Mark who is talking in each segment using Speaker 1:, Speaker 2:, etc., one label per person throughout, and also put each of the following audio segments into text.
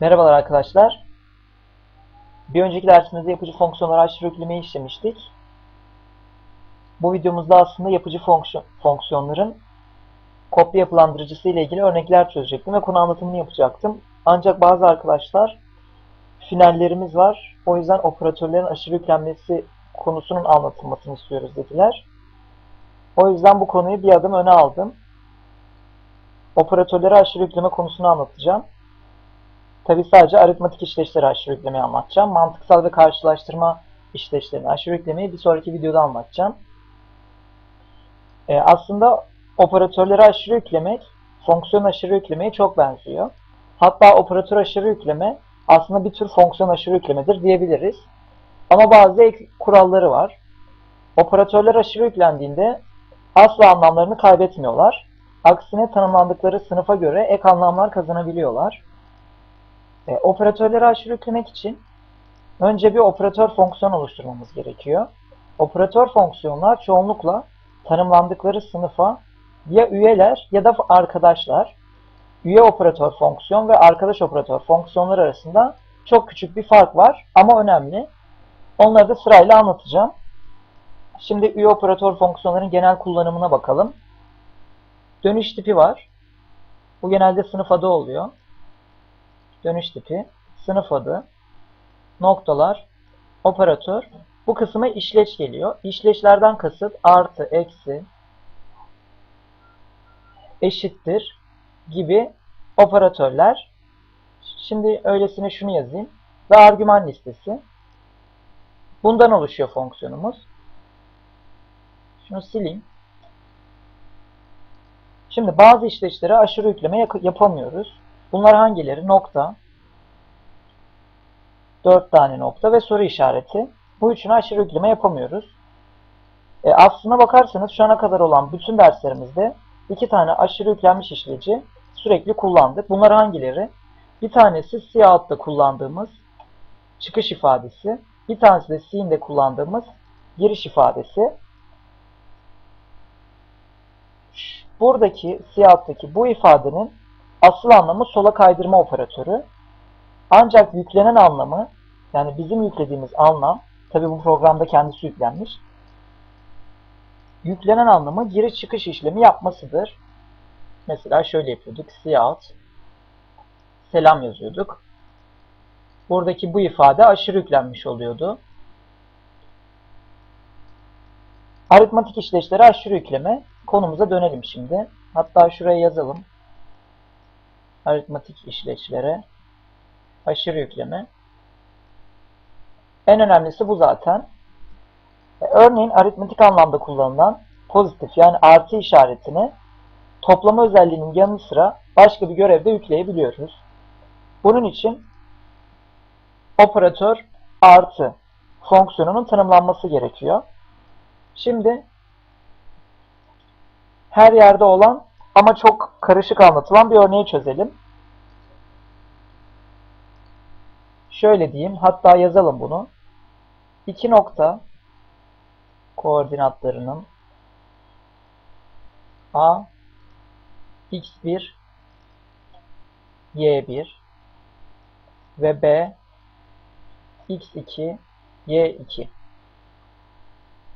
Speaker 1: Merhabalar arkadaşlar. Bir önceki dersimizde yapıcı fonksiyonları aşırı yüklemeyi işlemiştik. Bu videomuzda aslında yapıcı fonksiyon, fonksiyonların kopya yapılandırıcısı ile ilgili örnekler çözecektim ve konu anlatımını yapacaktım. Ancak bazı arkadaşlar finallerimiz var. O yüzden operatörlerin aşırı yüklenmesi konusunun anlatılmasını istiyoruz dediler. O yüzden bu konuyu bir adım öne aldım. Operatörleri aşırı yükleme konusunu anlatacağım. Tabi sadece aritmatik işleçleri aşırı yüklemeyi anlatacağım. Mantıksal ve karşılaştırma işleçlerini aşırı yüklemeyi bir sonraki videoda anlatacağım. Ee, aslında operatörleri aşırı yüklemek, fonksiyon aşırı yüklemeye çok benziyor. Hatta operatör aşırı yükleme aslında bir tür fonksiyon aşırı yüklemedir diyebiliriz. Ama bazı ek kuralları var. Operatörler aşırı yüklendiğinde asla anlamlarını kaybetmiyorlar. Aksine tanımlandıkları sınıfa göre ek anlamlar kazanabiliyorlar. E, operatörleri aşırı yüklemek için önce bir operatör fonksiyon oluşturmamız gerekiyor. Operatör fonksiyonlar çoğunlukla tanımlandıkları sınıfa ya üyeler ya da arkadaşlar. Üye operatör fonksiyon ve arkadaş operatör fonksiyonlar arasında çok küçük bir fark var ama önemli. Onları da sırayla anlatacağım. Şimdi üye operatör fonksiyonların genel kullanımına bakalım. Dönüş tipi var. Bu genelde sınıf adı oluyor. Dönüş tipi, sınıf adı, noktalar, operatör. Bu kısma işleç geliyor. İşleçlerden kasıt artı, eksi, eşittir gibi operatörler. Şimdi öylesine şunu yazayım. Ve argüman listesi. Bundan oluşuyor fonksiyonumuz. Şunu sileyim. Şimdi bazı işleçlere aşırı yükleme yapamıyoruz. Bunlar hangileri? Nokta, 4 tane nokta ve soru işareti. Bu üçünü aşırı yükleme yapamıyoruz. E, aslına bakarsanız şu ana kadar olan bütün derslerimizde iki tane aşırı yüklenmiş işleci sürekli kullandık. Bunlar hangileri? Bir tanesi siyah altta kullandığımız çıkış ifadesi. Bir tanesi de C'inde kullandığımız giriş ifadesi. Buradaki siyah alttaki bu ifadenin asıl anlamı sola kaydırma operatörü. Ancak yüklenen anlamı yani bizim yüklediğimiz anlam tabi bu programda kendisi yüklenmiş. Yüklenen anlamı giriş çıkış işlemi yapmasıdır. Mesela şöyle yapıyorduk. Cout selam yazıyorduk. Buradaki bu ifade aşırı yüklenmiş oluyordu. Aritmatik işleçleri aşırı yükleme. Konumuza dönelim şimdi. Hatta şuraya yazalım. Aritmatik işleçlere aşırı yükleme. En önemlisi bu zaten. Örneğin aritmetik anlamda kullanılan pozitif yani artı işaretini toplama özelliğinin yanı sıra başka bir görevde yükleyebiliyoruz. Bunun için operatör artı fonksiyonunun tanımlanması gerekiyor. Şimdi her yerde olan ama çok karışık anlatılan bir örneği çözelim. Şöyle diyeyim, hatta yazalım bunu. İki nokta koordinatlarının A x1 y1 ve b x2 y2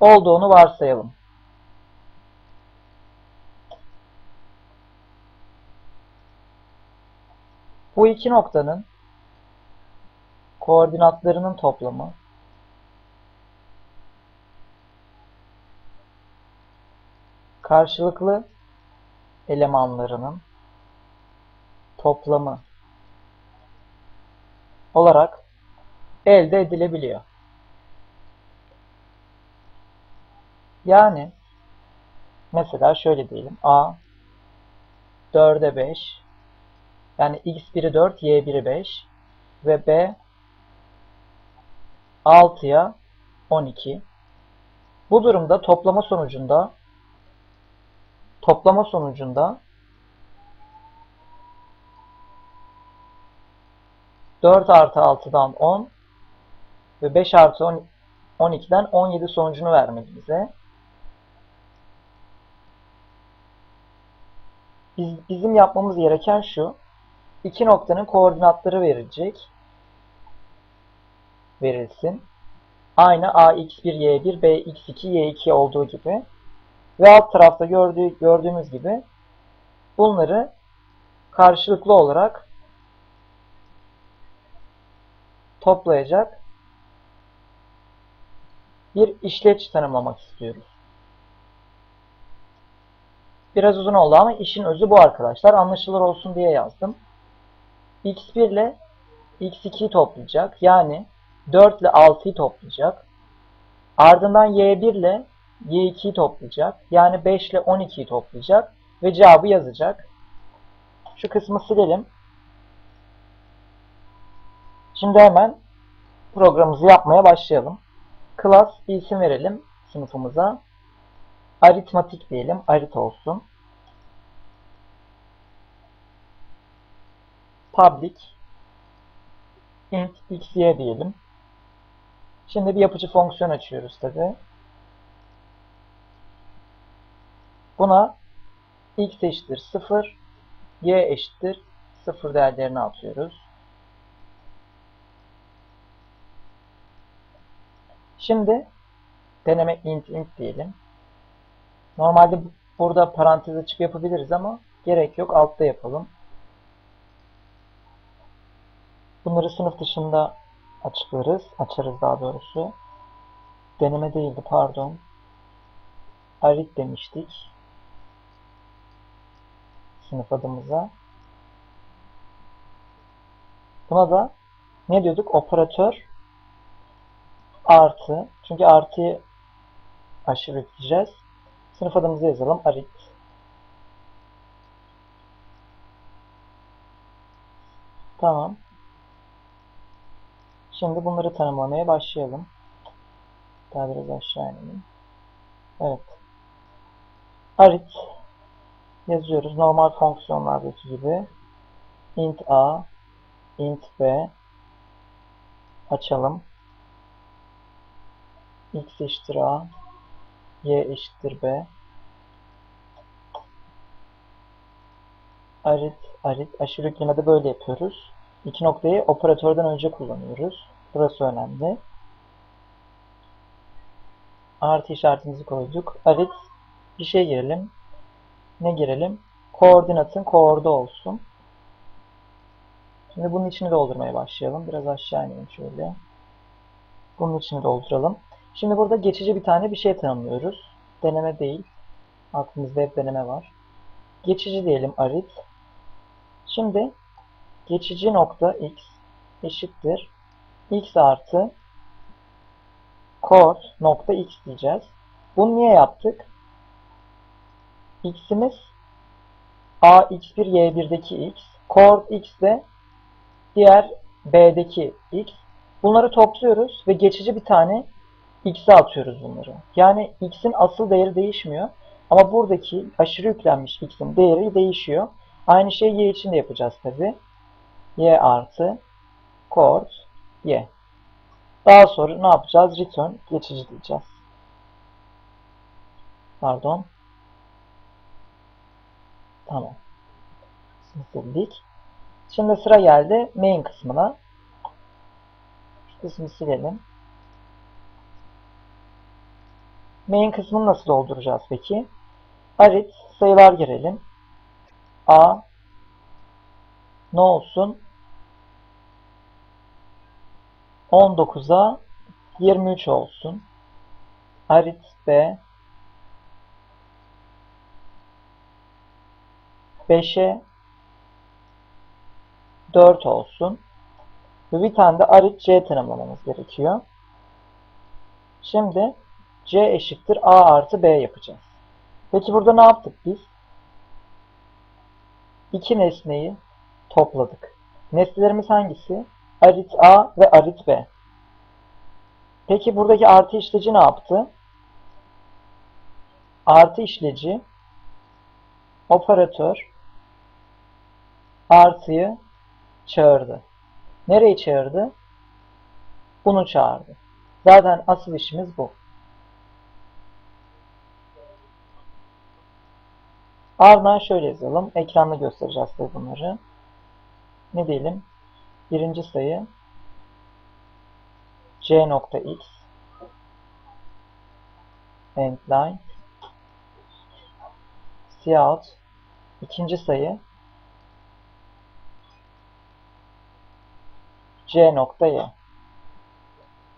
Speaker 1: olduğunu varsayalım. Bu iki noktanın koordinatlarının toplamı karşılıklı elemanlarının toplamı olarak elde edilebiliyor. Yani mesela şöyle diyelim a 4'e 5 yani x1'i 4 y1'i 5 ve b 6'ya 12. Bu durumda toplama sonucunda toplama sonucunda 4 artı 6'dan 10 ve 5 artı 12'den 17 sonucunu vermedi bize. Biz, bizim yapmamız gereken şu. İki noktanın koordinatları verilecek. Verilsin. Aynı ax1, y1, bx2, y2 olduğu gibi. Ve alt tarafta gördüğü, gördüğümüz gibi bunları karşılıklı olarak toplayacak bir işleç tanımlamak istiyoruz. Biraz uzun oldu ama işin özü bu arkadaşlar. Anlaşılır olsun diye yazdım. X1 ile x2'yi toplayacak. Yani 4 ile 6'yı toplayacak. Ardından y1 ile y2'yi toplayacak. Yani 5 ile 12'yi toplayacak. Ve cevabı yazacak. Şu kısmı silelim. Şimdi hemen programımızı yapmaya başlayalım. Class isim verelim sınıfımıza. Aritmatik diyelim. Arit olsun. Public int xy diyelim. Şimdi bir yapıcı fonksiyon açıyoruz tabi. Buna x eşittir 0, y eşittir 0 değerlerini atıyoruz. Şimdi deneme int int diyelim. Normalde burada parantez açıp yapabiliriz ama gerek yok. Altta yapalım. Bunları sınıf dışında açıklarız. Açarız daha doğrusu. Deneme değildi pardon. Arit demiştik. Sınıf adımıza. Buna da ne diyorduk? Operatör artı. Çünkü artıyı aşırı yükleyeceğiz. Sınıf adımızı yazalım. Arit. Tamam. Şimdi bunları tanımlamaya başlayalım. Daha biraz aşağı inelim. Evet. Arit yazıyoruz. Normal fonksiyonlardaki gibi. int a, int b açalım. x eşittir a, y eşittir b. Arit, arit. Aşırı yüklemede böyle yapıyoruz. İki noktayı operatörden önce kullanıyoruz. Burası önemli. Artı işaretimizi koyduk. Arit bir şey girelim. Ne girelim? Koordinatın koordu olsun. Şimdi bunun içini doldurmaya başlayalım. Biraz aşağı inelim şöyle. Bunun içini dolduralım. Şimdi burada geçici bir tane bir şey tanımlıyoruz. Deneme değil. Aklımızda hep deneme var. Geçici diyelim arit. Şimdi geçici nokta x eşittir x artı chord nokta x diyeceğiz. Bunu niye yaptık? x'imiz a x1 y1'deki x, chord x de diğer b'deki x. Bunları topluyoruz ve geçici bir tane x'e atıyoruz bunları. Yani x'in asıl değeri değişmiyor. Ama buradaki aşırı yüklenmiş x'in değeri değişiyor. Aynı şeyi y için de yapacağız tabi. Y artı chord y. Daha sonra ne yapacağız? Return geçici diyeceğiz. Pardon. Tamam. Sildik. Şimdi sıra geldi main kısmına. Şu kısmı silelim. Main kısmını nasıl dolduracağız peki? Arit sayılar girelim. A ne olsun? 19'a 23 olsun. Arit B 5'e 4 olsun. Ve bir tane de arit C tanımlamamız gerekiyor. Şimdi C eşittir A artı B yapacağız. Peki burada ne yaptık biz? İki nesneyi topladık. Nesnelerimiz hangisi? Arit A ve arit B. Peki buradaki artı işleci ne yaptı? Artı işleci operatör artıyı çağırdı. Nereyi çağırdı? Bunu çağırdı. Zaten asıl işimiz bu. Ardından şöyle yazalım. Ekranda göstereceğiz size bunları. ne diyelim? Birinci sayı c nokta x end line cout ikinci sayı c nokta y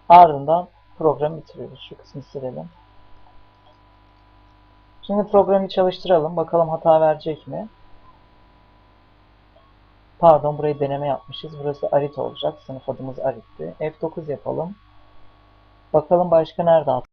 Speaker 1: ardından programı bitiriyoruz. Şu kısmı silelim. Şimdi programı çalıştıralım. Bakalım hata verecek mi? Pardon burayı deneme yapmışız. Burası arit olacak. Sınıf adımız aritti. F9 yapalım. Bakalım başka nerede